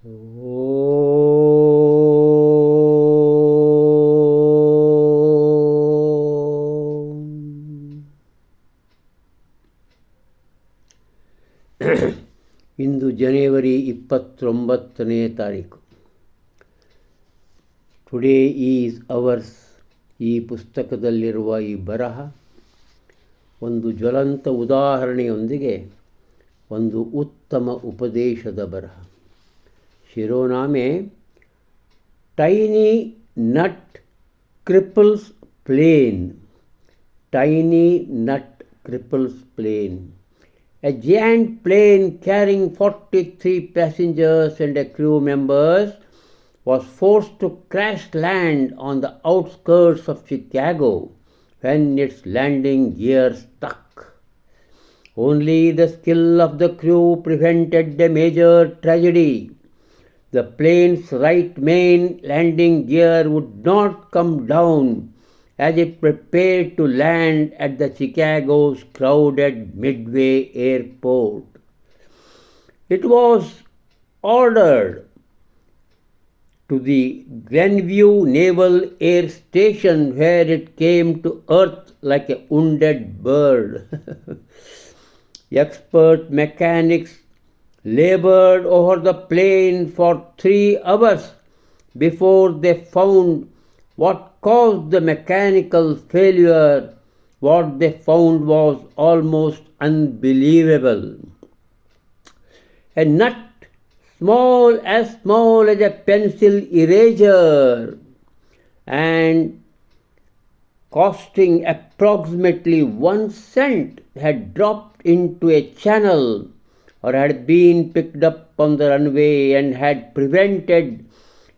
ಇಂದು ಜನವರಿ ಇಪ್ಪತ್ತೊಂಬತ್ತನೇ ತಾರೀಕು. Today is ours ಈ ಪುಸ್ತಕದಲ್ಲಿರುವ ಈ ಬರಹ ಒಂದು ಜ್ವಲಂತ ಉದಾಹರಣೆಯೊಂದಿಗೆ ಒಂದು ಉತ್ತಮ ಉಪದೇಶದ ಬರಹ. শিরোনামে tiny nut cripples plane. Tiny nut cripples plane. A giant plane carrying 43 passengers and crew members was forced to crash land on the outskirts of Chicago when its landing gear stuck. Only the skill of the crew prevented a major tragedy. The plane's right main landing gear would not come down as it prepared to land at the Chicago's crowded Midway airport. It was ordered to the Glenview Naval Air Station where it came to earth like a wounded bird. Expert mechanics labored over the plane for three hours before they found what caused the mechanical failure. What they found was almost unbelievable. A nut small as small as a pencil eraser and costing approximately one cent had dropped into a channel or had been picked up on the runway and had prevented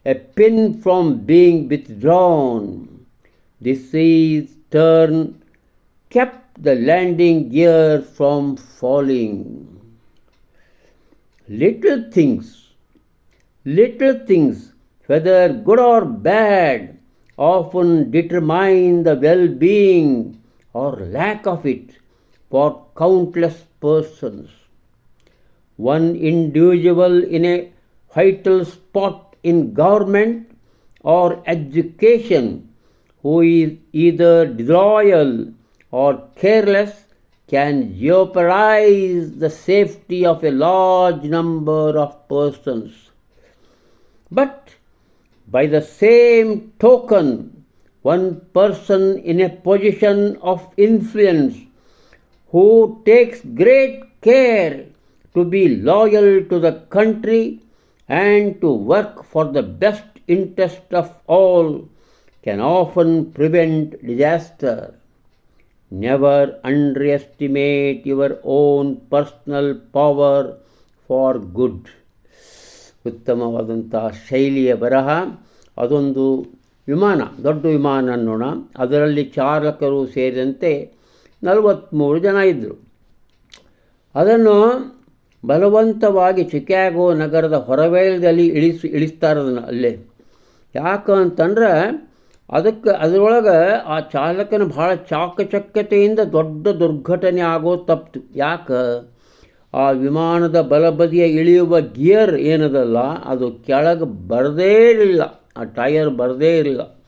a pin from being withdrawn. The sea's turn kept the landing gear from falling. Little things, little things, whether good or bad, often determine the well being or lack of it for countless persons. One individual in a vital spot in government or education who is either disloyal or careless can jeopardize the safety of a large number of persons. But by the same token, one person in a position of influence who takes great care to be loyal to the country and to work for the best interest of all can often prevent disaster. Never underestimate your own personal power for good. ಉತ್ತಮವಾದಂಥ ಶೈಲಿಯ ಬರಹ ಅದೊಂದು ವಿಮಾನ ದೊಡ್ಡ ವಿಮಾನ ಅನ್ನೋಣ ಅದರಲ್ಲಿ ಚಾಲಕರು ಸೇರಿದಂತೆ ನಲವತ್ತ್ಮೂರು ಜನ ಇದ್ದರು ಅದನ್ನು ಬಲವಂತವಾಗಿ ಚಿಕ್ಯಾಗೋ ನಗರದ ಹೊರವೇಲದಲ್ಲಿ ಇಳಿಸಿ ಇಳಿಸ್ತಾರೆ ಅಲ್ಲೇ. ಯಾಕಂತಂದ್ರೆ ಅದಕ್ಕೆ ಅದರೊಳಗೆ ಆ ಚಾಲಕನ ಭಾಳ ಚಾಕಚಕ್ಯತೆಯಿಂದ ದೊಡ್ಡ ದುರ್ಘಟನೆ ಆಗೋ ತಪ್ಪಿತು ಯಾಕೆ? ಆ ವಿಮಾನದ ಬಲಬದಿಯ ಇಳಿಯುವ ಗಿಯರ್ ಏನದಲ್ಲ, ಅದು ಕೆಳಗೆ ಬರದೇ ಇರಲಿಲ್ಲ. ಆ ಟಯರ್ ಬರದೇ ಇರಲಿಲ್ಲ.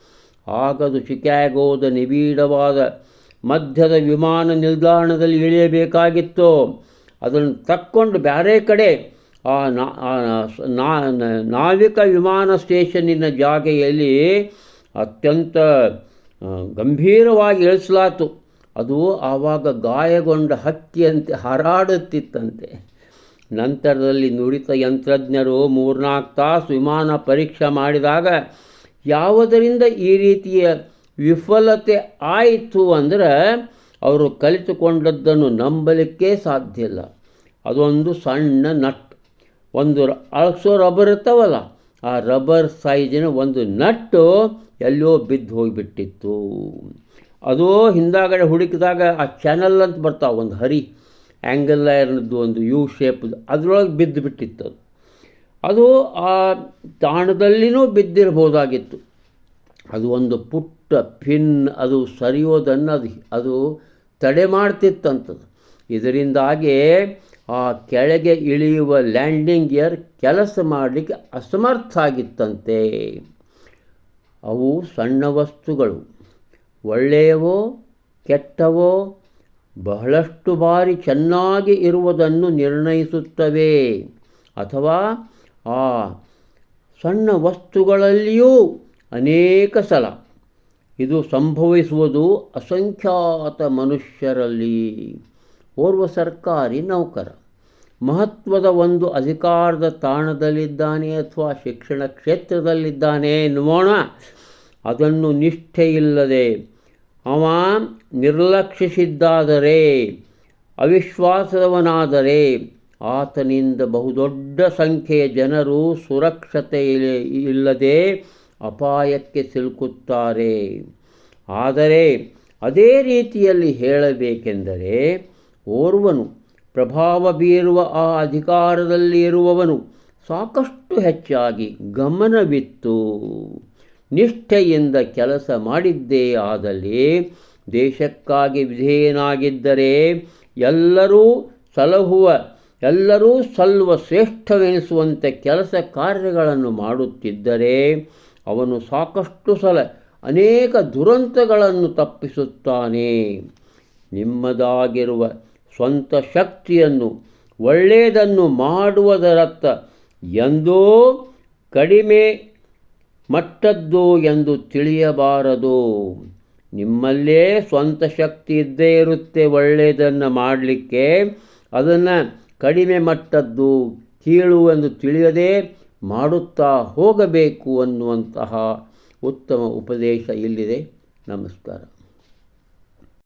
ಆಗದು ಚಿಕ್ಯಾಗೋದ ನಿಬಿಡವಾದ ಮಧ್ಯದ ವಿಮಾನ ನಿಲ್ದಾಣದಲ್ಲಿ ಇಳಿಯಬೇಕಾಗಿತ್ತು. ಅದನ್ನು ತಕ್ಕೊಂಡು ಬೇರೆ ಕಡೆ ಆ ನಾವಿಕ ವಿಮಾನ ಸ್ಟೇಷನ್ನಿನ ಜಾಗೆಯಲ್ಲಿ ಅತ್ಯಂತ ಗಂಭೀರವಾಗಿ ಇಳಿಸಲಾತು. ಅದು ಆವಾಗ ಗಾಯಗೊಂಡ ಹಕ್ಕಿಯಂತೆ ಹರಾಡುತ್ತಿತ್ತಂತೆ. ನಂತರದಲ್ಲಿ ನುರಿತ ಯಂತ್ರಜ್ಞರು ಮೂರ್ನಾಲ್ಕು ತಾಸು ವಿಮಾನ ಪರೀಕ್ಷೆ ಮಾಡಿದಾಗ ಯಾವುದರಿಂದ ಈ ರೀತಿಯ ವಿಫಲತೆ ಆಯಿತು ಅಂದರೆ ಅವರು ಕಲಿತುಕೊಂಡದ್ದನ್ನು ನಂಬಲಿಕ್ಕೆ ಸಾಧ್ಯ ಇಲ್ಲ. ಅದೊಂದು ಸಣ್ಣ ನಟ್. ಒಂದು ಅಳಸೋ ರಬ್ಬರ್ ಇರ್ತಾವಲ್ಲ, ಆ ರಬ್ಬರ್ ಸೈಜಿನ ಒಂದು ನಟ್ಟು ಎಲ್ಲೋ ಬಿದ್ದು ಹೋಗಿಬಿಟ್ಟಿತ್ತು. ಅದು ಹಿಂದಾಗಡೆ ಹುಡುಕಿದಾಗ ಆ ಚಾನಲ್ ಅಂತ ಬರ್ತಾವೆ, ಒಂದು ಹರಿ ಆ್ಯಂಗಲ್ ಲೈರ್ನದ್ದು ಒಂದು ಯು ಶೇಪ್ದು, ಅದರೊಳಗೆ ಬಿದ್ದು ಬಿಟ್ಟಿತ್ತು ಅದು. ಅದು ಆ ತಾಣದಲ್ಲಿನೂ ಬಿದ್ದಿರ್ಬೋದಾಗಿತ್ತು. ಅದು ಒಂದು ಪುಟ್ಟ ಪಿನ್, ಅದು ಸರಿಯೋದನ್ನು ಅದು ಅದು ತಡೆ ಮಾಡ್ತಿತ್ತಂಥದ್ದು ಇದರಿಂದಾಗಿ ಆ ಕೆಳಗೆ ಇಳಿಯುವ ಲ್ಯಾಂಡಿಂಗ್ ಗೇರ್ ಕೆಲಸ ಮಾಡಲಿಕ್ಕೆ ಅಸಮರ್ಥ ಆಗಿತ್ತಂತೆ. ಅವು ಸಣ್ಣ ವಸ್ತುಗಳು. ಒಳ್ಳೆಯವೋ, ಕೆಟ್ಟವೋ, ಬಹಳಷ್ಟು ಬಾರಿ ಚೆನ್ನಾಗಿ ಇರುವುದನ್ನು ನಿರ್ಣಯಿಸುತ್ತವೆ. ಅಥವಾ ಆ ಸಣ್ಣ ವಸ್ತುಗಳಲ್ಲಿಯೂ ಅನೇಕ ಸಲ ಇದು ಸಂಭವಿಸುವುದು ಅಸಂಖ್ಯಾತ ಮನುಷ್ಯರಲ್ಲಿ. ಓರ್ವ ಸರ್ಕಾರಿ ನೌಕರ. ಮಹತ್ವದ ಒಂದು ಅಧಿಕಾರದ ತಾಣದಲ್ಲಿದ್ದಾನೆ ಅಥವಾ ಶಿಕ್ಷಣ ಕ್ಷೇತ್ರದಲ್ಲಿದ್ದಾನೆ ಎನ್ನುವೋಣ. ಅದನ್ನು ನಿಷ್ಠೆಯಿಲ್ಲದೆ ಅವ ನಿರ್ಲಕ್ಷಿಸಿದ್ದಾದರೆ, ಅವಿಶ್ವಾಸದವನಾದರೆ ಆತನಿಂದ ಬಹುದೊಡ್ಡ ಸಂಖ್ಯೆಯ ಜನರು ಸುರಕ್ಷತೆ ಇಲ್ಲದೆ ಅಪಾಯಕ್ಕೆ ಸಿಲುಕುತ್ತಾರೆ. ಆದರೆ ಅದೇ ರೀತಿಯಲ್ಲಿ ಹೇಳಬೇಕೆಂದರೆ ಓರ್ವನು ಪ್ರಭಾವ ಬೀರುವ ಆ ಅಧಿಕಾರದಲ್ಲಿ ಇರುವವನು ಸಾಕಷ್ಟು ಹೆಚ್ಚಾಗಿ ಗಮನವಿತ್ತು. ನಿಷ್ಠೆಯಿಂದ ಕೆಲಸ ಮಾಡಿದ್ದೇ ಆದಲ್ಲಿ ದೇಶಕ್ಕಾಗಿ ವಿಧೇಯನಾಗಿದ್ದರೆ ಎಲ್ಲರೂ ಸಲಹುವ, ಎಲ್ಲರೂ ಸಲ್ಲುವ ಶ್ರೇಷ್ಠವೆನಿಸುವಂತೆ ಕೆಲಸ ಕಾರ್ಯಗಳನ್ನು ಮಾಡುತ್ತಿದ್ದರೆ ಅವನು ಸಾಕಷ್ಟು ಸಲ ಅನೇಕ ದುರಂತಗಳನ್ನು ತಪ್ಪಿಸುತ್ತಾನೆ. ನಿಮ್ಮದಾಗಿರುವ ಸ್ವಂತ ಶಕ್ತಿಯನ್ನು ಒಳ್ಳೆಯದನ್ನು ಮಾಡುವುದರತ್ತ ಎಂದೋ ಕಡಿಮೆ ಮಟ್ಟದ್ದು ಎಂದು ತಿಳಿಯಬಾರದು. ನಿಮ್ಮಲ್ಲೇ ಸ್ವಂತ ಶಕ್ತಿ ಇದ್ದೇ ಇರುತ್ತೆ ಒಳ್ಳೆಯದನ್ನು ಮಾಡಲಿಕ್ಕೆ. ಅದನ್ನು ಕಡಿಮೆ ಮಟ್ಟದ್ದು ಕೀಳು ಎಂದು ತಿಳಿಯದೆ ಮಾಡುತ್ತಾ ಹೋಗಬೇಕು ಅನ್ನುವಂತಹ ಉತ್ತಮ ಉಪದೇಶ ಇಲ್ಲಿದೆ. ನಮಸ್ಕಾರ.